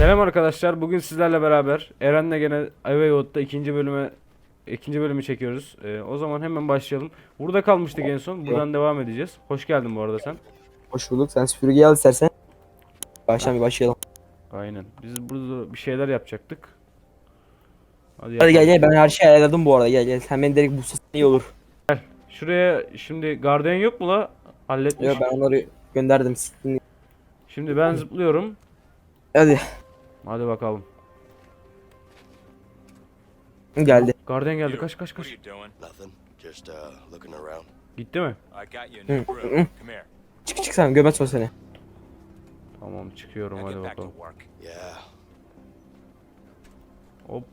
Selam arkadaşlar. Bugün sizlerle beraber Eren'le gene Aveyot'ta ikinci bölüme ikinci bölümü çekiyoruz. Ee, o zaman hemen başlayalım. Burada kalmıştık en son. Buradan devam edeceğiz. Hoş geldin bu arada sen. Hoş bulduk. Sen süpürge al istersen. Baştan bir başlayalım. Aynen. Biz burada bir şeyler yapacaktık. Hadi, Hadi gel gel ben her şeyi ayarladım bu arada gel gel. Sen beni direkt bulsasan iyi olur. Şuraya şimdi gardiyan yok mu la? Halletmiş. Yok ben onları gönderdim. Şimdi ben zıplıyorum. Hadi Hadi bakalım. geldi. Gardiyan geldi. Kaç kaç kaç. uh. Gitti mi? Çık çık sen göbek sol seni. Tamam çıkıyorum hadi bakalım. Hop.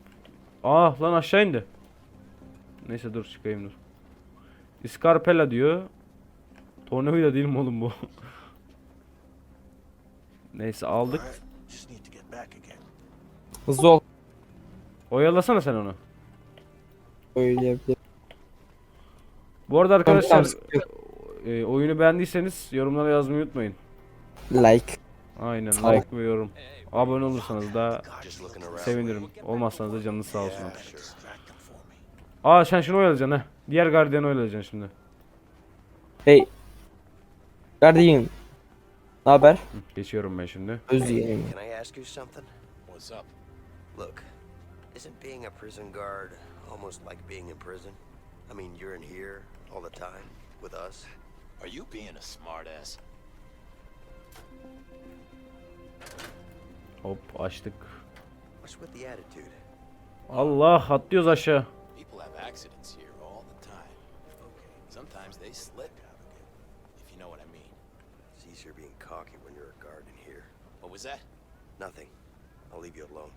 Ah lan aşağı indi. Neyse dur çıkayım dur. Iscarpella diyor. Tornavida değil mi oğlum bu? Neyse aldık. Just need to get back again. Hızlı ol. Oyalasana sen onu. Öyle yapayım. Bu arada arkadaşlar e, oyunu beğendiyseniz yorumlara yazmayı unutmayın. Like. Aynen Sağ like ve yorum. Abone olursanız da sevinirim. Olmazsanız da canınız sağ olsun. Aa sen şunu oyalayacaksın ha. Diğer gardiyanı oyalayacaksın şimdi. Hey. Kardeşim. Ne haber? Geçiyorum ben şimdi. Özleyeyim. Can I ask you something? What's up? Look, isn't being a prison guard almost like being in prison? I mean, you're in here all the time with us. Are you being a smartass? Hop açtık. What's with the attitude? Allah atlıyoruz aşağı. People have accidents here all the time. Okay. Sometimes they slip. If you know what I mean. It's easier being cocky when you're a guard in here. What was that? Nothing. I'll leave you alone.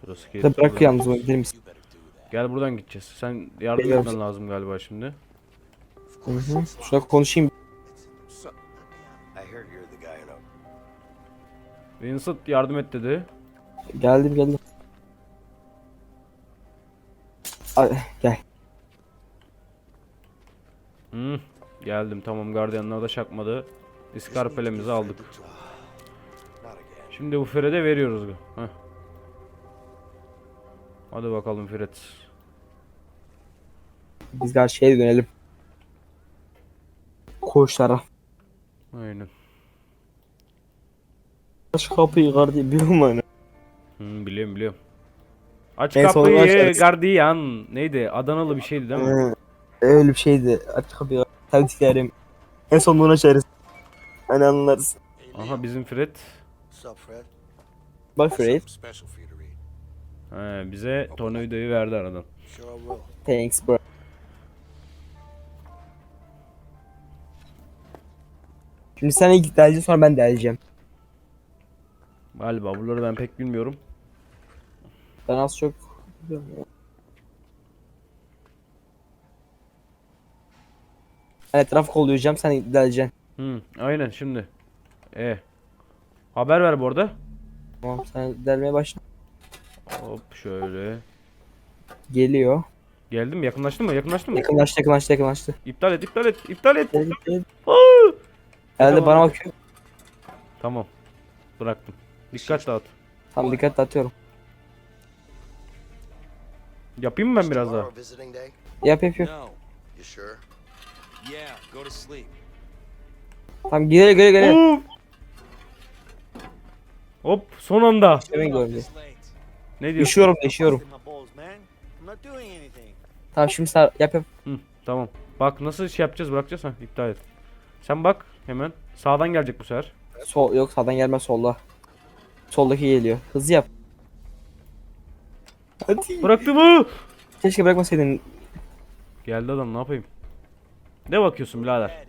Şurası Bir de bırak yalnız? You better do that. Gel buradan gideceğiz. Sen yardım Geliyorum. etmen lazım galiba şimdi. Hı hı. Şurada konuşayım. So, I heard you're the guy in a Vincent yardım et dedi. Geldim geldim. Ay, gel. Hı, geldim tamam gardiyanlar da çakmadı. İskarpelemizi aldık. Şimdi bu Fred'e veriyoruz. Heh. Hadi bakalım Fred. Biz gel şeye dönelim. Koğuşlara. Aynen. Aç kapıyı kardeşim biliyor musun? Hı, biliyorum biliyorum. Aç En kapıyı açarız. gardiyan. Neydi? Adanalı bir şeydi değil mi? Öyle bir şeydi. Aç kapıyı. Tavsiyelerim. En son bunu açarız. Hani anlarız. Aha bizim Fred. What's up, Fred? Bak Fred. Special for you to read. He, bize tornavidayı verdi aradan. Sure I will. Thanks bro. Şimdi sen ilk deleceksin sonra ben deleceğim. Galiba buraları ben pek bilmiyorum. Ben az çok... Ben etrafı kollayacağım sen deleceksin. Hı, aynen şimdi. E. Haber ver bu arada. Tamam sen delmeye başla. Hop şöyle. Geliyor. Geldim mi? Yakınlaştı mı? Yakınlaştı mı? Yakınlaştı yakınlaştı yakınlaştı. İptal et, iptal et, iptal et. Geldi geldi. Aa! Geldi Tamam. bana bakıyor. Tamam. Bıraktım. Dikkat dağıt. Tamam dikkat atıyorum. Yapayım mı ben biraz daha? Yap yap yap. Tamam geliyor geliyor geliyor. Of! Hop son anda. Hemen gördü. Ne diyorsun? Doing anything. Tamam şimdi sen yap yap. Hı, tamam. Bak nasıl şey yapacağız bırakacağız ha iptal et. Sen bak hemen. Sağdan gelecek bu sefer. Sol yok sağdan gelmez solda. Soldaki geliyor. Hızlı yap. Hadi. Bıraktı mı? Keşke bırakmasaydın. Geldi adam ne yapayım? Ne bakıyorsun birader?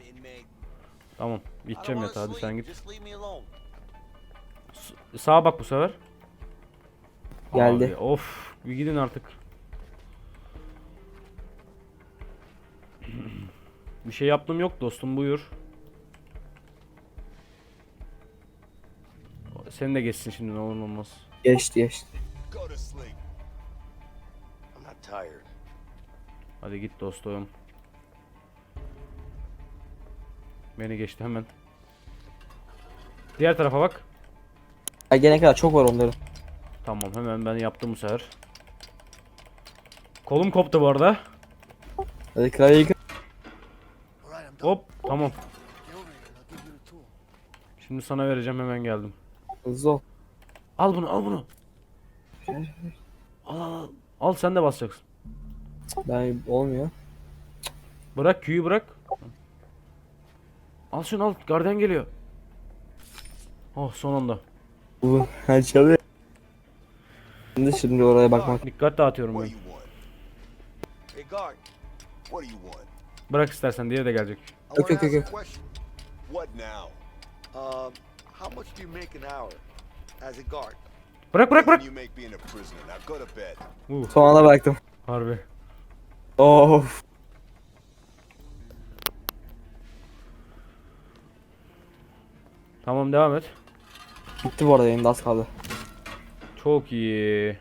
Tamam. Gideceğim yatağa hadi sen git. Sağa bak bu sefer. Geldi. Abi, of. Bir gidin artık. Bir şey yaptım yok dostum buyur. Sen de geçsin şimdi ne olur ne olmaz. Geçti geçti. Hadi git dostum. Beni geçti hemen. Diğer tarafa bak. Ay gene kadar çok var onların. Tamam hemen ben yaptım bu sefer. Kolum koptu bu arada. Hadi I'm done. Hop tamam. Şimdi sana vereceğim hemen geldim. Hızlı ol. Al bunu al bunu. Al al al. Al sen de basacaksın. Ben olmuyor. Bırak Q'yu bırak. Al şunu al. Garden geliyor. Oh son anda. Bu her oluyor. Şimdi şimdi oraya bakmak. Dikkat dağıtıyorum ben. Bırak istersen diğeri de gelecek. I Okay, want to okay, ask a question. What now? Um, how much do you make an hour as a guard? Bırak bırak bırak. Uh, Son anda bıraktım. harbi. Of. Tamam devam et. Bitti bu arada de az kaldı. Çok iyi.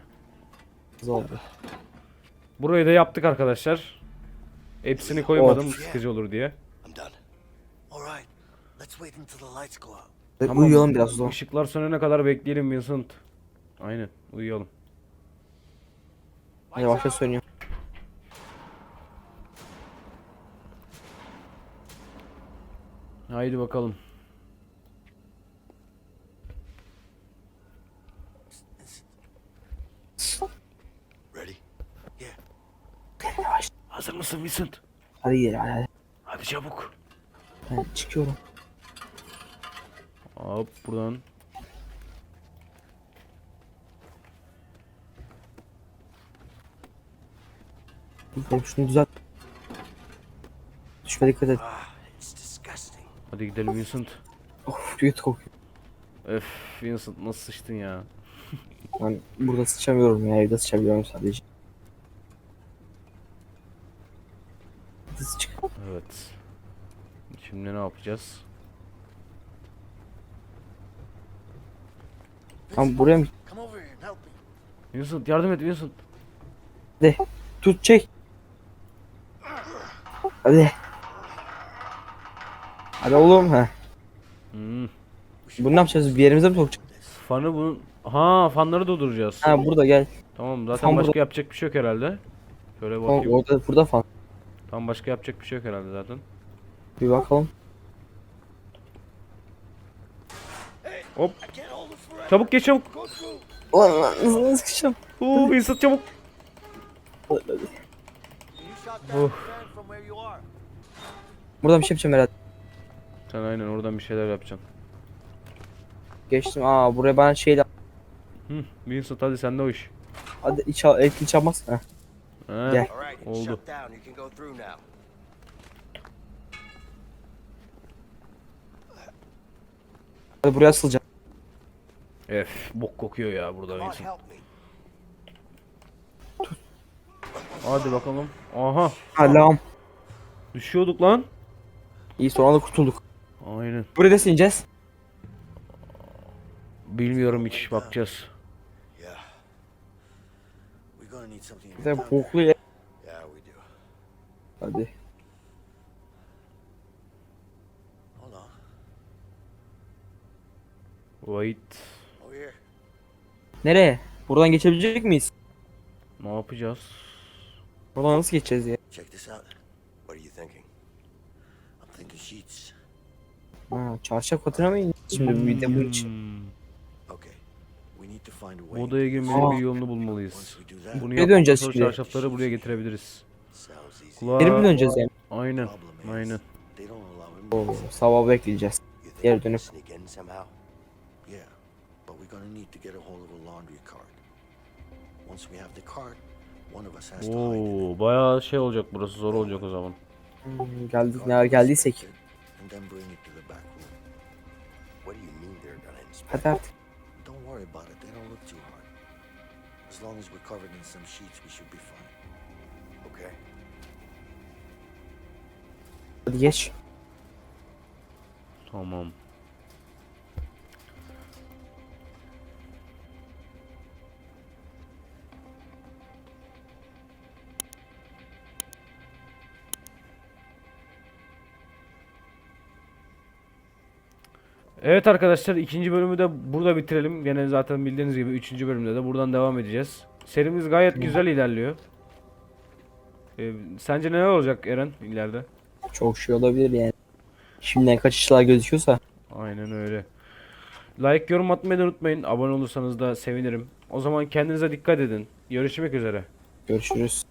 Hızlı oldu. Burayı da yaptık arkadaşlar. Hepsini koymadım sıkıcı olur diye. I'm done. All right. Let's wait until the lights go out. Hadi Tamam. Uyuyalım biraz o zaman. Işıklar sönene kadar bekleyelim Vincent. Aynen uyuyalım. Yavaşça sönüyor. Haydi bakalım. Hazır mısın Vincent? Hadi gidelim hadi hadi. Hadi çabuk. Ben çıkıyorum. Hop buradan. Gidelim şunu düzelt. Düşme dikkat et. Ah. Hadi gidelim Vincent. Of kötü kokuyor. Öf Vincent nasıl sıçtın ya. Ben burada sıçamıyorum ya evde sıçabiliyorum sadece. Hadi sıç. Evet. Şimdi ne yapacağız? Tamam buraya mı? Vincent yardım et Vincent. Tut çek. Hadi. Hadi oğlum ha. Hmm. Bunu ne yapacağız? Bir yerimize mi sokacağız? Fanı bunun... Ha fanları dolduracağız. Ha burada gel. Tamam zaten Fan başka burada. yapacak bir şey yok herhalde. Şöyle Tamam, bakayım. orada burada falan. Tam başka yapacak bir şey yok herhalde zaten. Bir bakalım. Hop. Çabuk geç çabuk. Lan sıkışacağım? Oo Vincent çabuk. Buradan bir şey yapacağım herhalde. Sen aynen oradan bir şeyler yapacaksın. Geçtim. Aa buraya bana şey de... Hı, Vincent hadi sende o iş. Hadi iç al, elektrik çalmaz. Heh. He. Gel. Oldu. shut down. You can go through now. Hadi buraya asılacağım. Ef bok kokuyor ya burada me. Hadi bakalım. Aha Alam. düşüyorduk lan. İyi son anda kurtulduk. Aynen. Buraya nasıl ineceğiz? Bilmiyorum hiç bakacağız. Yeah, We're gonna need something in yeah, we do. Hadi. Hold on. Wait. Here. Nereye? Buradan geçebilecek miyiz? Ne yapacağız? Buradan nasıl geçeceğiz ya? Check this out. What are you thinking? I'm thinking sheets. Ha, çarşaf katına mı? Şimdi bir de bu için. Okay. We need to find a way. Odaya girmenin Aa. bir yolunu Once bulmalıyız. we do that, Bunu yaptıktan döneceğiz sonra şimdi? çarşafları buraya getirebiliriz. Sounds easy. Kulağa... Geri mi döneceğiz yani? Aynen. problem is Aynen. they don't allow him. Oo, sabah bekleyeceğiz. You think Geri we can dönüp. sneak in somehow? We're gonna need to get a hold of a laundry cart. Once we have the cart, one of us has to hide in it. Oo, bayağı şey olacak burası zor olacak o zaman. Hmm, geldik ne geldiysek. And then bring it to the back room. What do you mean they're gonna inspect? Hadi artık. Don't worry about it. They don't look too hard. As long as we're covered in some sheets, we should be fine. Okay. Hadi geç. Tamam. Evet arkadaşlar ikinci bölümü de burada bitirelim. Gene zaten bildiğiniz gibi üçüncü bölümde de buradan devam edeceğiz. Serimiz gayet güzel ilerliyor. Ee, sence neler olacak Eren ileride? Çok şey olabilir yani. Şimdiden kaçışlar gözüküyorsa. Aynen öyle. Like, yorum atmayı da unutmayın. Abone olursanız da sevinirim. O zaman kendinize dikkat edin. Görüşmek üzere. Görüşürüz.